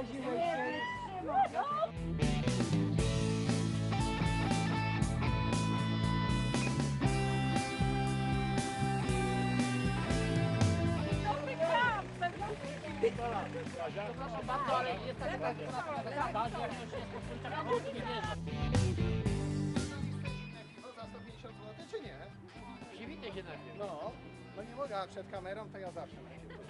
Zaraziłeś się. No za 150 zł czy nie? Przywitaj się najpierw. No, no nie mogę, a przed kamerą to ja zawsze najpierw.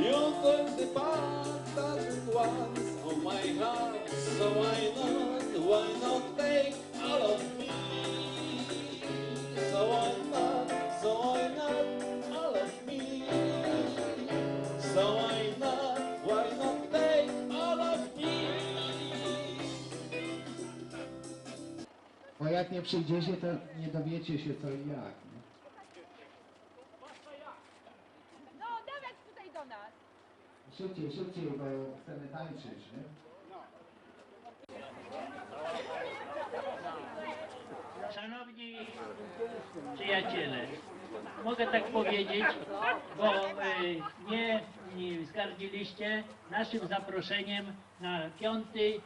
You took the part that was on my heart, so why not, why not take all of me? So why not, so why not all of me? So why not, why not take all of me? Bo jak nie przyjdziecie, to nie dowiecie się co i jak. nie? No, dawać tutaj do nas. Szybciej, szybciej, bo chcemy tańczyć, nie? Szanowni przyjaciele, mogę tak powiedzieć, bo y, nie, nie zgardziliście naszym zaproszeniem na piąty,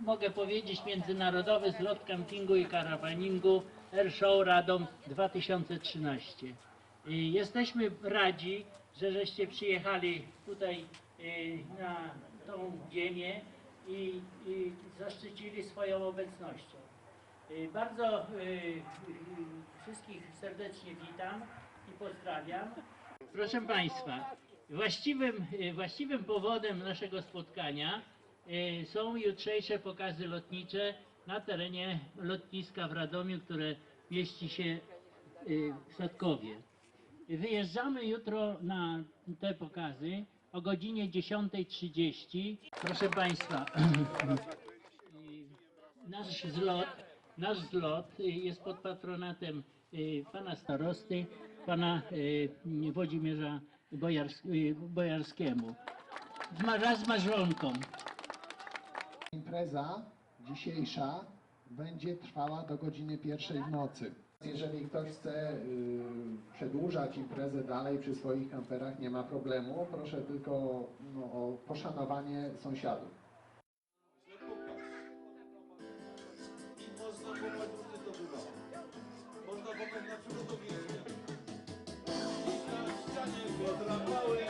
mogę powiedzieć, międzynarodowy zlot campingu i karawaningu Air Show Radom 2013. Y, Jesteśmy radzi, że żeście przyjechali tutaj y, na tą ziemię i, i zaszczycili swoją obecnością. Y, Bardzo y, wszystkich serdecznie witam i pozdrawiam. Proszę Państwa, właściwym, właściwym powodem naszego spotkania są jutrzejsze pokazy lotnicze na terenie lotniska w Radomiu, które mieści się w Sadkowie. Wyjeżdżamy jutro na te pokazy o godzinie 10.30. Proszę Państwa, nasz zlot, nasz zlot y, jest pod patronatem y, pana starosty, pana y, Włodzimierza Bojars, Bojarskiemu. Wraz z marzonką. Impreza dzisiejsza będzie trwała do godziny pierwszej w nocy. Jeżeli ktoś chce y, przedłużać imprezę dalej przy swoich kamperach, nie ma problemu. Proszę tylko no, o poszanowanie sąsiadów. Można. Można na podrapałem.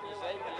Thank you.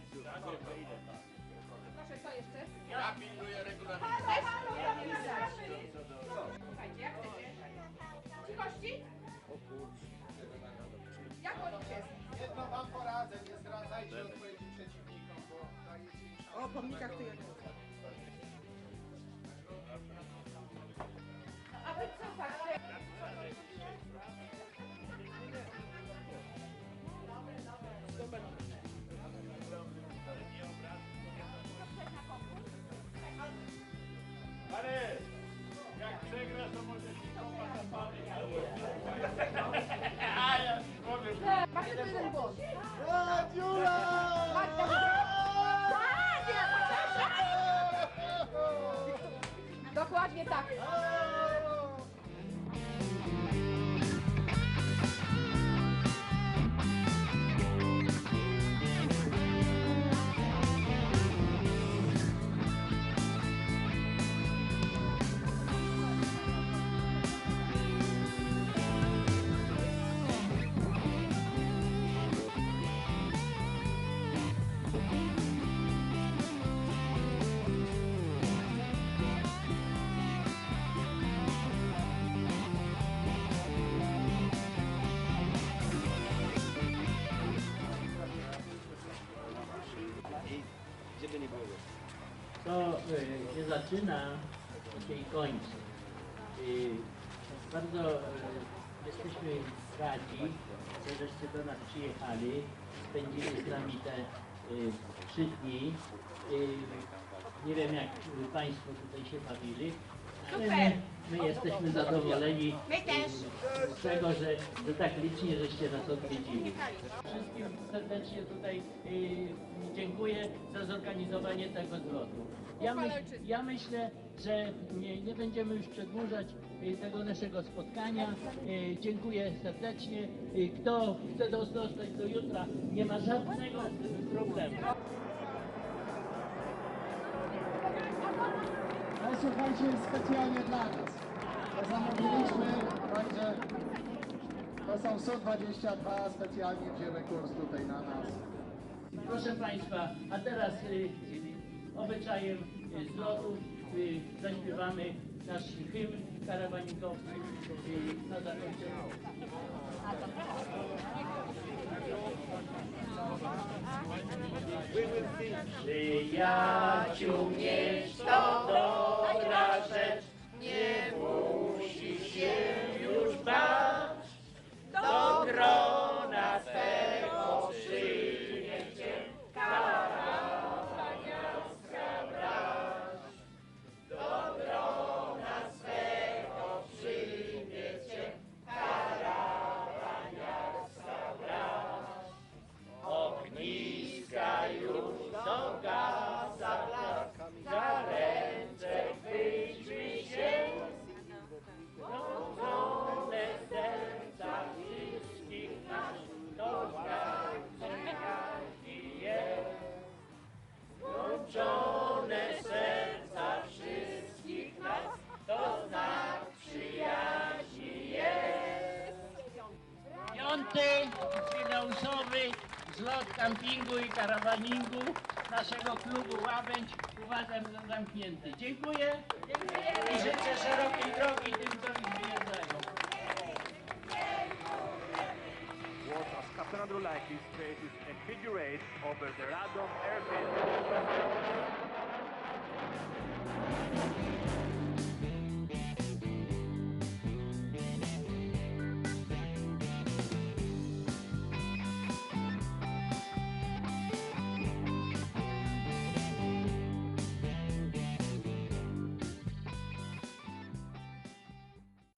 Wyjdę. Proszę, co jeszcze? Ja pilnuję regulamin. Słuchajcie, jak chcecie? Cichości? Jak oni się? Jedno wam poradzę, nie zdradzajcie odpowiedzi przeciwnikom, bo dajecie im szansę. O, pomnikach ty A wy co patrzcie? Ale się zaczyna, i kończy. Bardzo y, jesteśmy radzi, że żeście do nas przyjechali, spędzili z nami te y, trzy dni. Nie wiem jak Państwo tutaj się bawili, ale my, my jesteśmy zadowoleni z tego, że, że tak licznie żeście nas odwiedzili. Wszystkim serdecznie tutaj y, dziękuję za zorganizowanie tego zlotu. Ja, myśl, ja myślę, że nie, nie będziemy już przedłużać y, tego naszego spotkania. Y, dziękuję serdecznie. Y, kto chce dostać do jutra, nie ma żadnego problemu. Ale słuchajcie, specjalnie dla nas. To zamówiliśmy, także to są SU-22, specjalnie wzięły kurs tutaj na nas. Proszę Państwa, a teraz obyczajem y, zlotu y, zaśpiewamy nasz hymn karawanikowski y, na zakończenie. Przyjaciół mieć to złoty, finansowy zlot kampingu i karawaningu naszego klubu Łabędź uważam za zamknięty. Dziękuję, i życzę szerokiej drogi tym, co mi wyjeżdżają. Was Captain Andrulakis traces a figure eight over the Radom airfield.